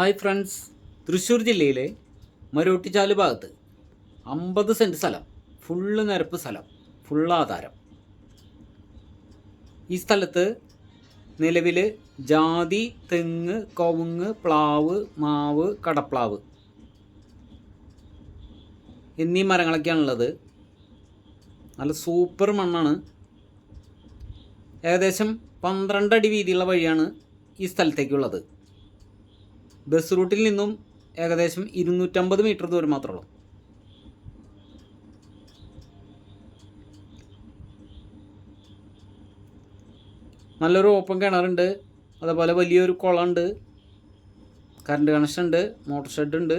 Hi friends. Thrissur ജില്ലയിലെ മരോട്ടിച്ചാൽ ഭാഗത്ത് അമ്പത് സെന്റ് സ്ഥലം ഫുള്ള് നിരപ്പ് സ്ഥലം ഫുള്ള് ആധാരം. ഈ സ്ഥലത്ത് നിലവിൽ ജാതി തെങ്ങ് കവുങ്ങ് പ്ലാവ് മാവ് കടപ്ലാവ് എന്നീ മരങ്ങളൊക്കെയാണുള്ളത്. നല്ല സൂപ്പർ മണ്ണാണ്. ഏകദേശം പന്ത്രണ്ട് അടി വീതിയുള്ള വഴിയാണ് ഈ സ്ഥലത്തേക്കുള്ളത്. ബസ് റൂട്ടിൽ നിന്നും ഏകദേശം ഇരുന്നൂറ്റമ്പത് മീറ്റർ ദൂരം മാത്രമുള്ളൂ നല്ലൊരു ഓപ്പൺ കിണറുണ്ട് അതേപോലെ വലിയൊരു കുളമുണ്ട് കറണ്ട് കണക്ഷൻ ഉണ്ട് മോട്ടോർ ഷെഡ് ഉണ്ട്.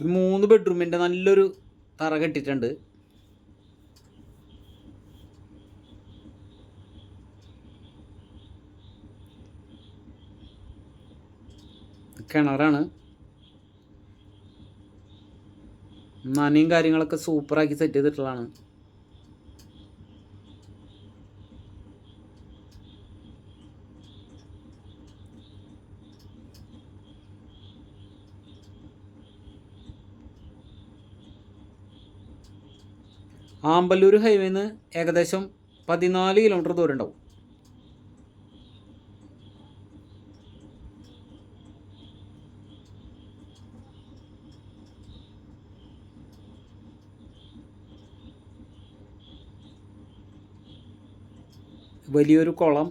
മൂന്ന് ബെഡ്റൂമിന്റെ നല്ലൊരു തറ കെട്ടിയിട്ടുണ്ട്. കിണറാണ്. നനയും കാര്യങ്ങളൊക്കെ സൂപ്പറാക്കി സെറ്റ് ചെയ്തിട്ടുള്ളതാണ്. ആമ്പല്ലൂർ ഹൈവേന്ന് ഏകദേശം പതിനാല് കിലോമീറ്റർ ദൂരം ഉണ്ടാവും. വലിയൊരു കുളം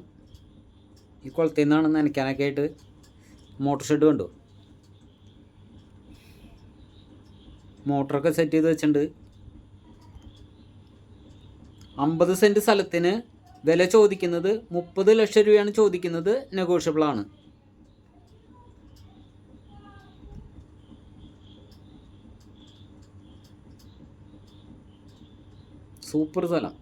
ഈ കുളത്തിൽ നിന്നാണ് നനയ്ക്കാനൊക്കെ ആയിട്ട് മോട്ടർ ഷെഡ് കണ്ടു. മോട്ടറൊക്കെ സെറ്റ് ചെയ്ത് വെച്ചിട്ടുണ്ട്. അമ്പത് സെന്റ് സ്ഥലത്തിന് വില ചോദിക്കുന്നത് മുപ്പത് ലക്ഷം രൂപയാണ് ചോദിക്കുന്നത് നെഗോഷ്യബിൾ ആണ്. സൂപ്പർ സ്ഥലം.